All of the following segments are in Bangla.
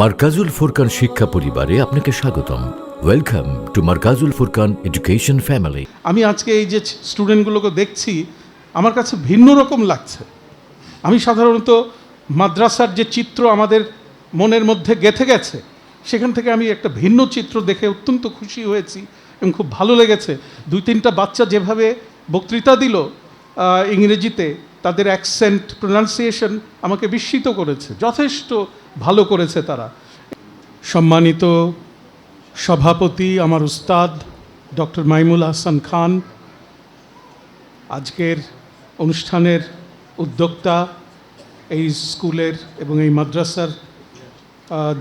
মার্কাজুল ফুরকান শিক্ষা পরিবারে আপনাকে স্বাগতম। Welcome to Markazul Furqan education family আমি আজকে এই যে স্টুডেন্টগুলোকে দেখছি, আমার কাছে ভিন্ন রকম লাগছে। আমি সাধারণত মাদ্রাসার যে চিত্র আমাদের মনের মধ্যে গেথে গেছে, সেখান থেকে আমি একটা ভিন্ন চিত্র দেখে অত্যন্ত খুশি হয়েছি এবং খুব ভালো লেগেছে। দুই তিনটা বাচ্চা যেভাবে বক্তৃতা দিল ইংরেজিতে তাদের অ্যাকসেন্ট প্রোনাউন্সিয়েশন আমাকে বিস্মিত করেছে, যথেষ্ট ভালো করেছে তারা। সম্মানিত সভাপতি, আমার উস্তাদ ডক্টর মাইমুল হাসান খান, আজকের অনুষ্ঠানের উদ্যোক্তা এই স্কুলের এবং এই মাদ্রাসার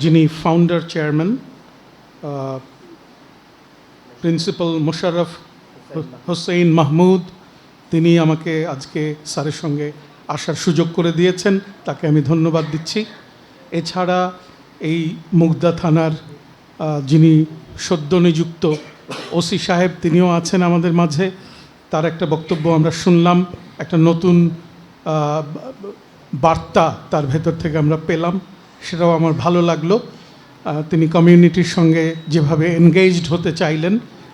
যিনি founder chairman principal Mosharraf Hossain Mahmud তিনি আমাকে আজকে স্যারের সঙ্গে আসার সুযোগ করে দিয়েছেন, তাকে আমি ধন্যবাদ দিচ্ছি। এছাড়া এই মুগদা থানার যিনি সদ্য নিযুক্ত ওসি সাহেব, তিনিও আছেন আমাদের মাঝে। তার একটা বক্তব্য আমরা শুনলাম, একটা নতুন বার্তা তার ভেতর থেকে আমরা পেলাম, সেটাও আমার ভালো লাগল। তিনি কমিউনিটির সঙ্গে যেভাবে এনগেজড হতে চাইলেন,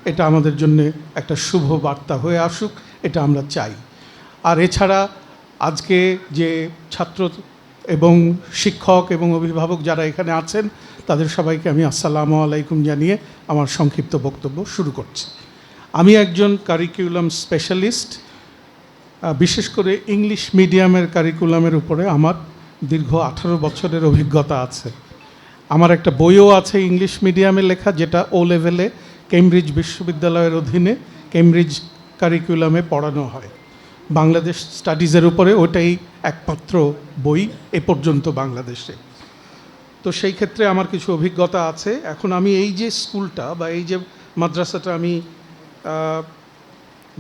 এটা আমাদের জন্য একটা শুভ বার্তা হয়ে আসুক। এটা আমরা চাই। আর এছাড়া আজকে যে ছাত্র এবং শিক্ষক এবং অভিভাবক যারা এখানে আছেন, তাদের সবাইকে আমি আসসালামু আলাইকুম জানিয়ে আমার সংক্ষিপ্ত বক্তব্য শুরু করছি। আমি একজন কারিকুলাম স্পেশালিস্ট বিশেষ করে ইংলিশ মিডিয়ামের কারিকুলামের উপরে আমার দীর্ঘ আঠারো বছরের অভিজ্ঞতা আছে। আমার একটা বইও আছে ইংলিশ মিডিয়ামে লেখা, যেটা ও লেভেলে কেমব্রিজ বিশ্ববিদ্যালয়ের অধীনে কেমব্রিজ কারিকুলামে পড়ানো হয়। বাংলাদেশ স্টাডিজের উপরে ওটাই একমাত্র বই এ পর্যন্ত বাংলাদেশে। তো সেই ক্ষেত্রে আমার কিছু অভিজ্ঞতা আছে। এখন আমি এই যে স্কুলটা বা এই যে মাদ্রাসাটা আমি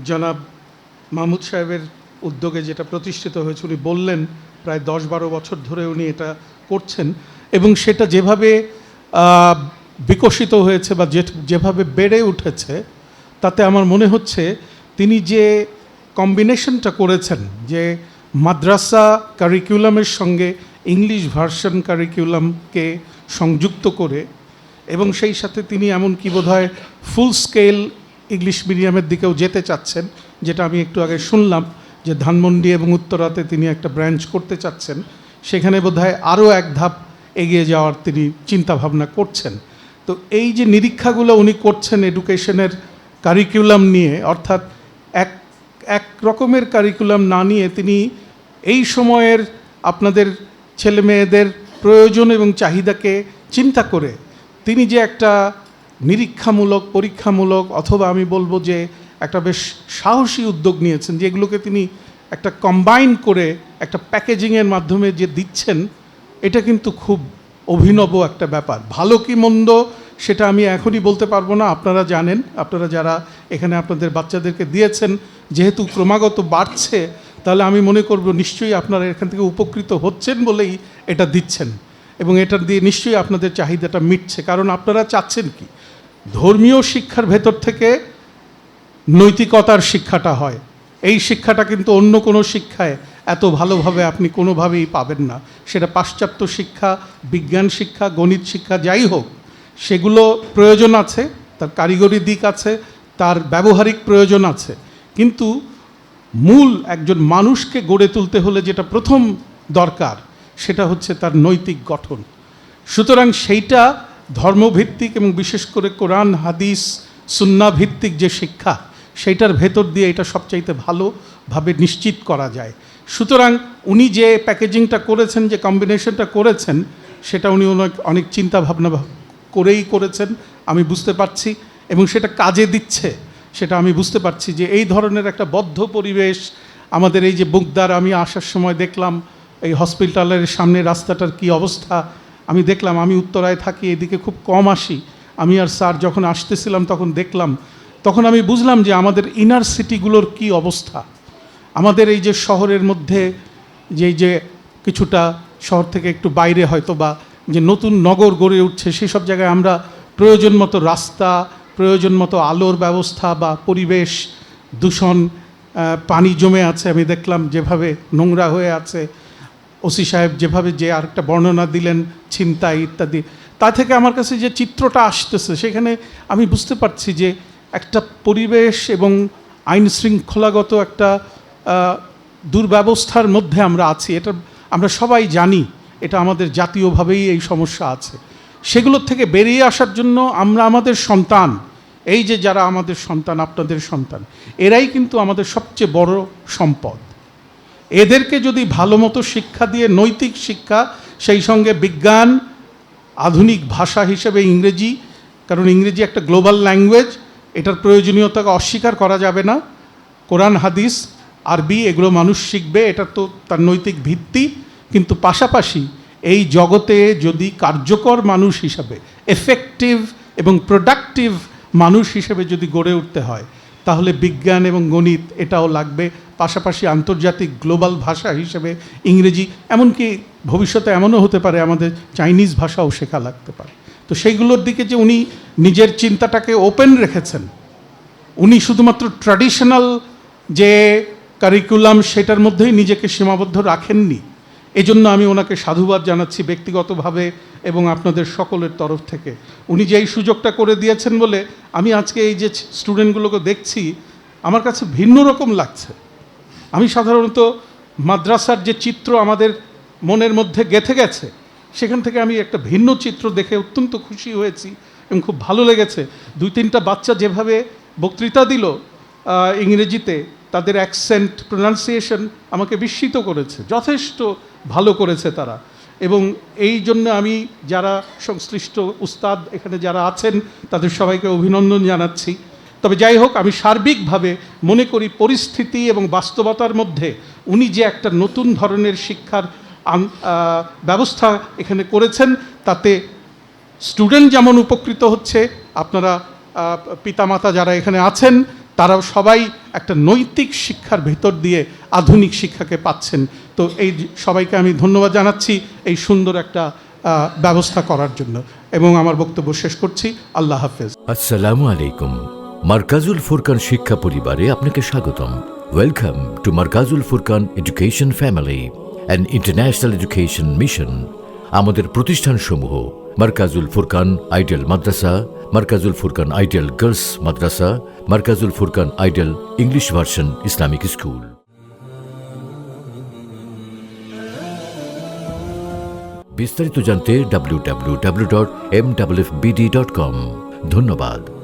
জনাব মাহমুদ সাহেবের উদ্যোগে যেটা প্রতিষ্ঠিত হয়েছে, উনি বললেন প্রায় দশ বারো বছর ধরে উনি এটা করছেন এবং সেটা যেভাবে বিকশিত হয়েছে বা যেভাবে বেড়ে উঠেছে, তাতে আমার মনে হচ্ছে তিনি যে কম্বিনেশনটা করেছেন, যে মাদ্রাসা কারিকুলামের সঙ্গে ইংলিশ ভার্সন কারিকুলামকে সংযুক্ত করে এবং সেই সাথে তিনি এমনকি বোধহয় ফুল স্কেল ইংলিশ মিডিয়ামের দিকেও যেতে চাচ্ছেন, যেটা আমি একটু আগে শুনলাম, যে ধানমন্ডি এবং উত্তরাতে তিনি একটা ব্রাঞ্চ করতে চাচ্ছেন, সেখানে বোধহয় আরও এক ধাপ এগিয়ে যাওয়ার তিনি চিন্তাভাবনা করছেন। তো এই যে নিরীক্ষাগুলো উনি করছেন এডুকেশনের কারিকুলাম নিয়ে, অর্থাৎ এক রকমের কারিকুলাম না নিয়ে তিনি এই সময়ের আপনাদের ছেলে মেয়েদের প্রয়োজন এবং চাহিদাকে চিন্তা করে তিনি যে একটা নিরীক্ষামূলক, পরীক্ষামূলক অথবা আমি বলব যে একটা বেশ সাহসী উদ্যোগ নিয়েছেন যেগুলোকে তিনি একটা কম্বাইন করে একটা প্যাকেজিংয়ের মাধ্যমে যে দিচ্ছেন, এটা কিন্তু খুব অভিনব একটা ব্যাপার। ভালো কি মন্দ সেটা আমি এখনই বলতে পারব না, আপনারা জানেন, আপনারা যারা এখানে আপনাদের বাচ্চাদেরকে দিয়েছেন, যেহেতু ক্রমাগত বাড়ছে, তাহলে আমি মনে করব নিশ্চয়ই আপনারা এখান থেকে উপকৃত হচ্ছেন বলেই এটা দিচ্ছেন এবং এটা দিয়ে নিশ্চয়ই আপনাদের চাহিদাটা মিটছে। কারণ আপনারা চাচ্ছেন কি? ধর্মীয় শিক্ষার ভেতর থেকে নৈতিকতার শিক্ষাটা হয়। এই শিক্ষাটা কিন্তু অন্য কোনো শিক্ষায় এত ভালোভাবে আপনি কোনোভাবেই পাবেন না। সেটা পাশ্চাত্য শিক্ষা, বিজ্ঞান শিক্ষা, গণিত শিক্ষা, যাই হোক সেগুলো প্রয়োজন আছে, তার কারিগরি দিক আছে, তার ব্যবহারিক প্রয়োজন আছে। কিন্তু মূল একজন মানুষকে গড়ে তুলতে হলে যেটা প্রথম দরকার, সেটা হচ্ছে তার নৈতিক গঠন। সুতরাং সেইটা ধর্মভিত্তিক এবং বিশেষ করে কোরআন, হাদিস ভিত্তিক যে শিক্ষা, সেইটার ভেতর দিয়ে এটা সবচাইতে ভালোভাবে নিশ্চিত করা যায়। সুতরাং উনি যে প্যাকেজিংটা করেছেন, যে কম্বিনেশনটা করেছেন, সেটা উনি অনেক অনেক চিন্তা ভাবনা ভা- করেই করেছেন, আমি বুঝতে পারছি। এবং সেটা কাজে দিচ্ছে, সেটা আমি বুঝতে পারছি যে এই ধরনের একটা বদ্ধ পরিবেশ আমাদের এই যে বুকদার, আমি আসার সময় দেখলাম, এই হসপিটালের সামনে রাস্তাটার কি অবস্থা, আমি দেখলাম, আমি উত্তরায় থাকি, এদিকে খুব কম আসি। আমি আর স্যার যখন আসতেছিলাম তখন দেখলাম, তখন আমি বুঝলাম যে আমাদের ইনার সিটিগুলোর কি অবস্থা। আমাদের এই যে শহরের মধ্যে, যে যে কিছুটা শহর থেকে একটু বাইরে হয়তো বা যে নতুন নগর গড়ে উঠছে, সেই সব জায়গায় আমরা প্রয়োজন মতো রাস্তা, প্রয়োজন মতো আলোর ব্যবস্থা বা পরিবেশ, দূষণ পানি জমে আছে। আমি দেখলাম যেভাবে নোংরা হয়ে আছে। ওসি সাহেব যেভাবে যে আরেকটা বর্ণনা দিলেন, ছিনতাই ইত্যাদি, তা থেকে আমার কাছে যে চিত্রটা আসতেছে, সেখানে আমি বুঝতে পারছি যে একটা পরিবেশ এবং আইন শৃঙ্খলাগত একটা দুর্ব্যবস্থার মধ্যে আমরা আছি। এটা আমরা সবাই জানি। এটা আমাদের জাতীয়ভাবেই এই সমস্যা আছে। সেগুলোর থেকে বেরিয়ে আসার জন্য আমরা আমাদের সন্তান, এই যে যারা আমাদের সন্তান, আপনাদের সন্তান, এরাই কিন্তু আমাদের সবচেয়ে বড় সম্পদ। এদেরকে যদি ভালো মতো শিক্ষা দিয়ে নৈতিক শিক্ষা, সেই সঙ্গে বিজ্ঞান, আধুনিক ভাষা হিসেবে ইংরেজি, কারণ ইংরেজি একটা গ্লোবাল ল্যাঙ্গুয়েজ, এটার প্রয়োজনীয়তাকে অস্বীকার করা যাবে না। কোরআন, হাদিস, আরবি, এগুলো মানুষ শিখবে, এটা তো তার নৈতিক ভিত্তি। কিন্তু পাশাপাশি এই জগতে যদি কার্যকর মানুষ হিসাবে এফেক্টিভ এবং প্রোডাক্টিভ মানুষ হিসেবে যদি গড়ে উঠতে হয়, তাহলে বিজ্ঞান এবং গণিত এটাও লাগবে। পাশাপাশি আন্তর্জাতিক গ্লোবাল ভাষা হিসেবে ইংরেজি, এমনকি ভবিষ্যতে এমনও হতে পারে, আমাদের চাইনিজ ভাষাও শেখা লাগতে পারে। তো সেইগুলোর দিকে যে উনি নিজের চিন্তাটাকে ওপেন রেখেছেন, উনি শুধুমাত্র ট্র্যাডিশনাল যে কারিকুলাম সেটার মধ্যেই নিজেকে সীমাবদ্ধ রাখেননি এজন্য আমি ওনাকে সাধুবাদ জানাচ্ছি ব্যক্তিগতভাবে এবং আপনাদের সকলের তরফ থেকে। উনি যে এই সুযোগটা করে দিয়েছেন বলে আমি আজকে এই যে স্টুডেন্টগুলোকে দেখছি, আমার কাছে ভিন্ন রকম লাগছে। আমি সাধারণত মাদ্রাসার যে চিত্র আমাদের মনের মধ্যে গেথে গেছে, সেখান থেকে আমি একটা ভিন্ন চিত্র দেখে অত্যন্ত খুশি হয়েছি এবং খুব ভালো লেগেছে। দুই তিনটা বাচ্চা যেভাবে বক্তৃতা দিল ইংরেজিতে, তাদের অ্যাকসেন্ট প্রোনাউন্সিয়েশন আমাকে বিস্মিত করেছে। যথেষ্ট ভালো করেছে তারা। এবং এই জন্য আমি যারা সংশ্লিষ্ট উস্তাদ এখানে যারা আছেন, তাদের সবাইকে অভিনন্দন জানাচ্ছি। তবে যাই হোক, আমি সার্বিকভাবে মনে করি পরিস্থিতি এবং বাস্তবতার মধ্যে উনি যে একটা নতুন ধরনের শিক্ষার ব্যবস্থা এখানে করেছেন, তাতে স্টুডেন্ট যেমন উপকৃত হচ্ছে, আপনারা পিতামাতা যারা এখানে আছেন, তারাও সবাই একটা নৈতিক শিক্ষার ভেতর দিয়ে আধুনিক শিক্ষাকে পাচ্ছেন। তো এই সবাইকে আমি ধন্যবাদ জানাচ্ছি এই সুন্দর একটা ব্যবস্থা করার জন্য। এবং আমার বক্তব্য শেষ করছি। আল্লাহ হাফেজ। আসসালামু আলাইকুম। মার্কাজুল ফুরকান শিক্ষা পরিবারে আপনাকে স্বাগতম। Welcome to Markazul Furqan education family and international education mission আমাদের প্রতিষ্ঠানসমূহ মার্কাজুল ফুরকান আইডিয়াল মাদ্রাসা, Markazul Furqan ideal girls Madrasa, Markazul Furqan ideal English version Islamic school. বিস্তারিত জানতে W W W dot M W dot com ধন্যবাদ।